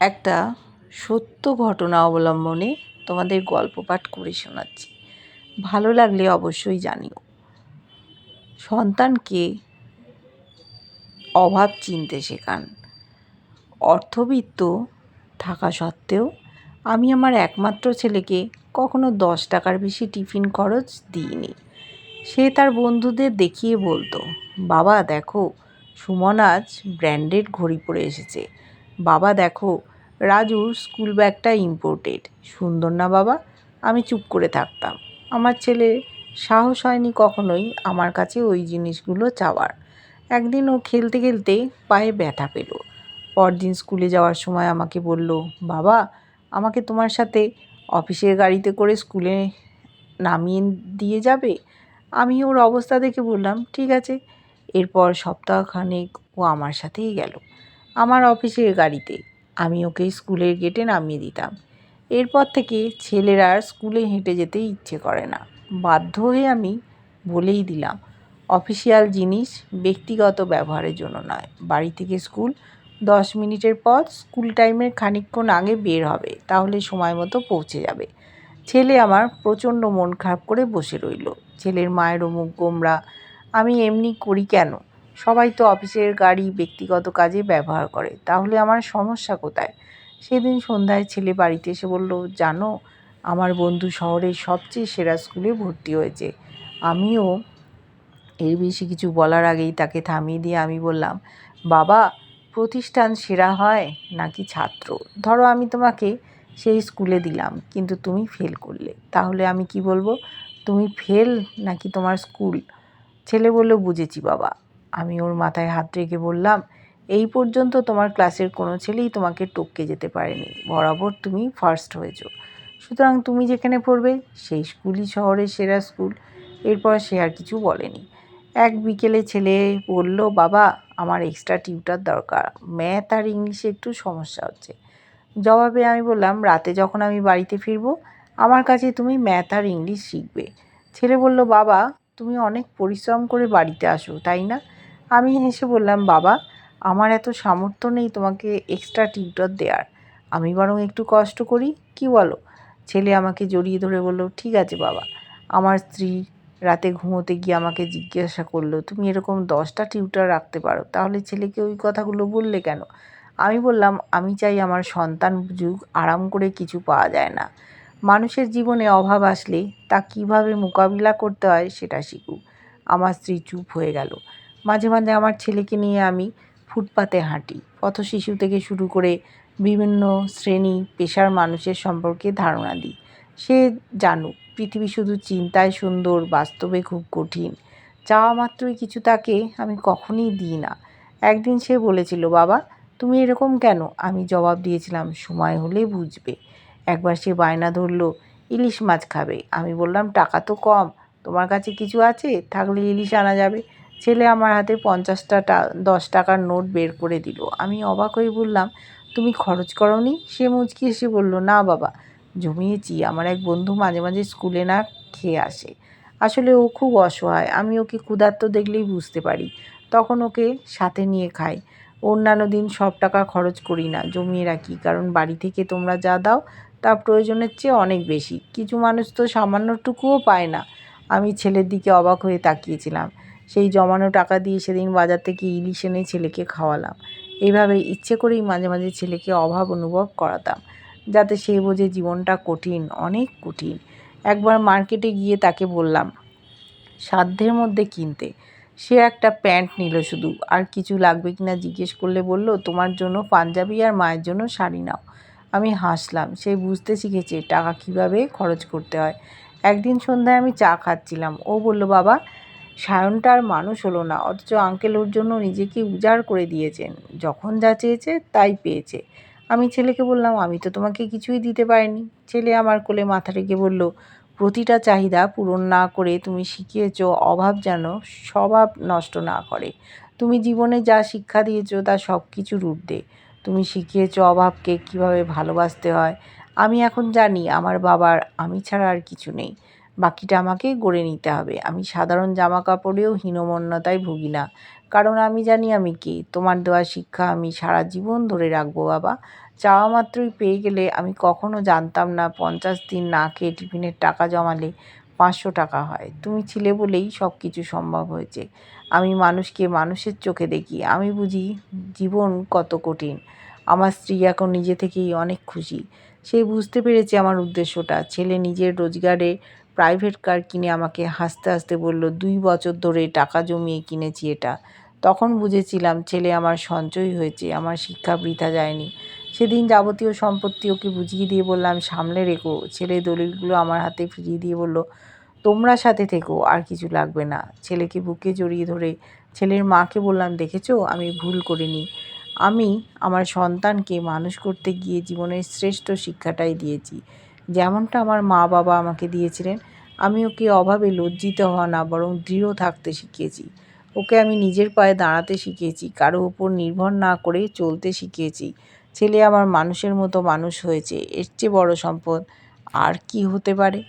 একটা সত্য ঘটনা অবলম্বনে তোমাদের গল্প পাঠ করে শোনাচ্ছি। ভালো লাগলে অবশ্যই জানিও। সন্তানকে অভাব চিনতে শেখান। অর্থবিত্ত থাকা সত্ত্বেও আমি আমার একমাত্র ছেলেকে কখনো দশ টাকার বেশি টিফিন খরচ দিইনি। সে তার বন্ধুদের দেখিয়ে বলতো, বাবা, দেখো, সুমন আজ ব্র্যান্ডেড ঘড়ি পরে এসেছে। বাবা, দেখো রাজুর স্কুল ব্যাগটা ইম্পোর্টেড সুন্দর না বাবা? আমি চুপ করে থাকতাম। আমার ছেলে সাহস হয়নি কখনোই আমার কাছে ওই জিনিসগুলো চাওয়ার। একদিন ও খেলতে খেলতে পায়ে ব্যথা পেল। পরদিন স্কুলে যাওয়ার সময় আমাকে বলল, বাবা, আমাকে তোমার সাথে অফিসের গাড়িতে করে স্কুলে নামিয়ে দিয়ে যাবে? আমি ওর অবস্থা দেখে বললাম, ঠিক আছে। এরপর সপ্তাহখানেক ও আমার সাথেই গেল। আমার অফিসের গাড়িতে আমি ওকে স্কুলের গেটে নামিয়ে দিতাম। এরপর থেকে ছেলেরা আর স্কুলে হেঁটে যেতে ইচ্ছে করে না। বাধ্য হয়ে আমি বলেই দিলাম, অফিসিয়াল জিনিস ব্যক্তিগত ব্যবহারের জন্য নয়। বাড়ি থেকে স্কুল, দশ মিনিটের পথ, স্কুল টাইমের খানিকক্ষণ আগে বের হবে, তাহলে সময় মতো পৌঁছে যাবে। ছেলে আমার প্রচণ্ড মন খারাপ করে বসে রইল। ছেলের মায়েরও মুখ গোমরা, আমি এমনি করি কেন? সবাই তো অফিসের গাড়ি ব্যক্তিগত কাজে ব্যবহার করে। তাহলে আমার সমস্যা কোথায়? সেদিন সন্ধ্যায় ছেলে বাড়িতে এসে বলল, জানো, আমার বন্ধু শহরের সবচেয়ে সেরা স্কুলে ভর্তি হয়েছে। আমিও এর বেশি কিছু বলার আগেই তাকে থামিয়ে দিয়ে আমি বললাম, বাবা, প্রতিষ্ঠান সেরা হয় নাকি ছাত্র? ধরো আমি তোমাকে সেই স্কুলে দিলাম, কিন্তু তুমি ফেল করলে। তাহলে আমি কি বলব? তুমি ফেল নাকি তোমার স্কুল? ছেলে বলল, বুঝেছি বাবা। আমি ওর মাথায় হাত রেখে বললাম, এই পর্যন্ত তোমার ক্লাসের কোনো ছেলেই তোমাকে টপকে যেতে পারেনি। বরাবর তুমি ফার্স্ট হয়েছ। সুতরাং তুমি যেখানে পড়বে, সেই স্কুলই শহরের সেরা স্কুল। এরপর সে আর কিছু বলেনি। এক বিকেলে ছেলে বলল, বাবা, আমার এক্সট্রা টিউটার দরকার। ম্যাথ আর ইংলিশে একটু সমস্যা হচ্ছে। জবাবে আমি বললাম, রাতে যখন আমি বাড়িতে ফিরবো, আমার কাছে তুমি ম্যাথ আর ইংলিশ শিখবে। ছেলে বলল, বাবা, তুমি অনেক পরিশ্রম করে বাড়িতে আসো, তাই না? আমি হেসে বললাম, বাবা, আমার এত সামর্থ্য নেই তোমাকে এক্সট্রা টিউটর দেওয়ার আমি বরং একটু কষ্ট করি, কি বলো? ছেলে আমাকে জড়িয়ে ধরে বলল, ঠিক আছে বাবা। আমার স্ত্রী রাতে ঘুমোতে গিয়ে আমাকে জিজ্ঞাসা করল, তুমি এরকম দশটা টিউটার রাখতে পারো? তাহলে ছেলেকে ওই কথাগুলো বললে কেন? আমি বললাম, আমি চাই আমার সন্তান যুগ আরাম করে কিছু পাওয়া যায় না। মানুষের জীবনে অভাব আসলে তা কীভাবে মোকাবিলা করতে হয় সেটা শিখুক। আমার স্ত্রী চুপ হয়ে গেল। মাঝে মাঝে আমার ছেলেকে নিয়ে আমি ফুটপাতে হাঁটি। পথ শিশু থেকে শুরু করে বিভিন্ন শ্রেণি পেশার মানুষের সম্পর্কে ধারণা দিই। সে জানুক, পৃথিবী শুধু চিন্তায় সুন্দর, বাস্তবে খুব কঠিন। চাওয়া মাত্রই কিছু তাকে আমি কখনই দিই না। একদিন সে বলেছিল, বাবা, তুমি এরকম কেন? আমি জবাব দিয়েছিলাম, সময় হলে বুঝবে। একবার সে বায়না ধরলো, ইলিশ মাছ খাবে। আমি বললাম, টাকা তো কম, তোমার কাছে কিছু আছে? থাকলে ইলিশ আনা যাবে। ছেলে আমার হাতে পঞ্চাশটা টা, দশ টাকার নোট বের করে দিল। আমি অবাক হয়ে বললাম, তুমি খরচ করনি? সে মুচকি এসে বলল, না বাবা, জমিয়েছি। আমার এক বন্ধু মাঝে মাঝে স্কুলে না খেয়ে আসে। আসলে ও খুব অসহায়। আমি ওকে ক্ষুধার্ত দেখলেই বুঝতে পারি। তখন ওকে সাথে নিয়ে খাই। অন্যান্য দিন সব টাকা খরচ করি না, জমিয়ে রাখি। কারণ বাড়ি থেকে তোমরা যা দাও, তা প্রয়োজনের চেয়ে অনেক বেশি। কিছু মানুষ তো সামান্যটুকুও পায় না। আমি ছেলের দিকে অবাক হয়ে তাকিয়েছিলাম। সেই জমানো টাকা দিয়ে সেদিন বাজার থেকে ইলিশ এনে ছেলেকে খাওয়ালাম। এইভাবে ইচ্ছে করেই মাঝে মাঝে ছেলেকে অভাব অনুভব করাতাম, যাতে সে বোঝে জীবনটা কঠিন, অনেক কঠিন। একবার মার্কেটে গিয়ে তাকে বললাম, সাধ্যের মধ্যে কিনতে। সে একটা প্যান্ট নিল শুধু, আর কিছু লাগবে কি না জিজ্ঞেস করলে বলল, তোমার জন্য পাঞ্জাবি আর মায়ের জন্য শাড়ি নাও। আমি হাসলাম, সে বুঝতে শিখেছে টাকা কীভাবে খরচ করতে হয়। একদিন সন্ধ্যায় আমি চা খাচ্ছিলাম। ও বলল, বাবা সায়নটা আর মানুষ হলো না, অথচ আঙ্কেল ওর জন্য নিজেকে উজাড় করে দিয়েছেন। যখন যা চেয়েছে তাই পেয়েছে। আমি ছেলেকে বললাম, আমি তো তোমাকে কিছুই দিতে পারিনি। ছেলে আমার কোলে মাথা রেখে বলল, প্রতিটা চাহিদা পূরণ না করে তুমি শিখিয়েছ, অভাব যেন স্বভাব নষ্ট না করে। তুমি জীবনে যা শিক্ষা দিয়েছ তা সব কিছুর ঊর্ধ্বে। তুমি শিখিয়েছ অভাবকে কীভাবে ভালোবাসতে হয়। আমি এখন জানি আমার বাবার আমি ছাড়া আর কিছু নেই। বাকিটা আমাকে গড়ে নিতে হবে। আমি সাধারণ জামা কাপড়েও হীনমন্যতায় ভুগি না। কারণ আমি জানি আমি কে। তোমার দেওয়া শিক্ষা আমি সারা জীবন ধরে রাখব, বাবা। চাওয়া মাত্রই পেয়ে গেলে আমি কখনো জানতাম না পঞ্চাশ দিন না খেয়ে টিফিনের টাকা জমালে পাঁচশো টাকা হয়। তুমি ছিলে বলেই সব কিছু সম্ভব হয়েছে। আমি মানুষকে মানুষের চোখে দেখি। আমি বুঝি জীবন কত কঠিন। আমার স্ত্রী এখন নিজে থেকেই অনেক খুশি। সে বুঝতে পেরেছে আমার উদ্দেশ্যটা। ছেলে নিজের রোজগারে প্রাইভেট কার কিনে আমাকে হাসতে হাসতে বলল, দুই বছর ধরে টাকা জমিয়ে কিনেছি এটা। তখন বুঝেছিলাম ছেলে আমার সঞ্চয় হয়েছে, আমার শিক্ষা বৃথা যায়নি। সেদিন যাবতীয় সম্পত্তি ওকে বুঝিয়ে দিয়ে বললাম, সামলে রেখো। ছেলে দলিলগুলো আমার হাতে ফিরিয়ে দিয়ে বলল, তোমরা সাথে থেকো, আর কিছু লাগবে না। ছেলেকে বুকে জড়িয়ে ধরে ছেলের মাকে বললাম, দেখেছ, আমি ভুল করিনি। আমি আমার সন্তানকে মানুষ করতে গিয়ে জীবনের শ্রেষ্ঠ শিক্ষাটাই দিয়েছি। যেমনটা আমার মা বাবা আমাকে দিয়েছিলেন, আমি ওকে অভাবে লজ্জিত হওয়া না, বরং দৃঢ় থাকতে শিখিয়েছি। ওকে আমি নিজের পায়ে দাঁড়াতে শিখিয়েছি, কারও উপর নির্ভর না করে চলতে শিখিয়েছি। ছেলে আমার মানুষের মতো মানুষ হয়েছে, এর চেয়ে বড় সম্পদ আর কি হতে পারে?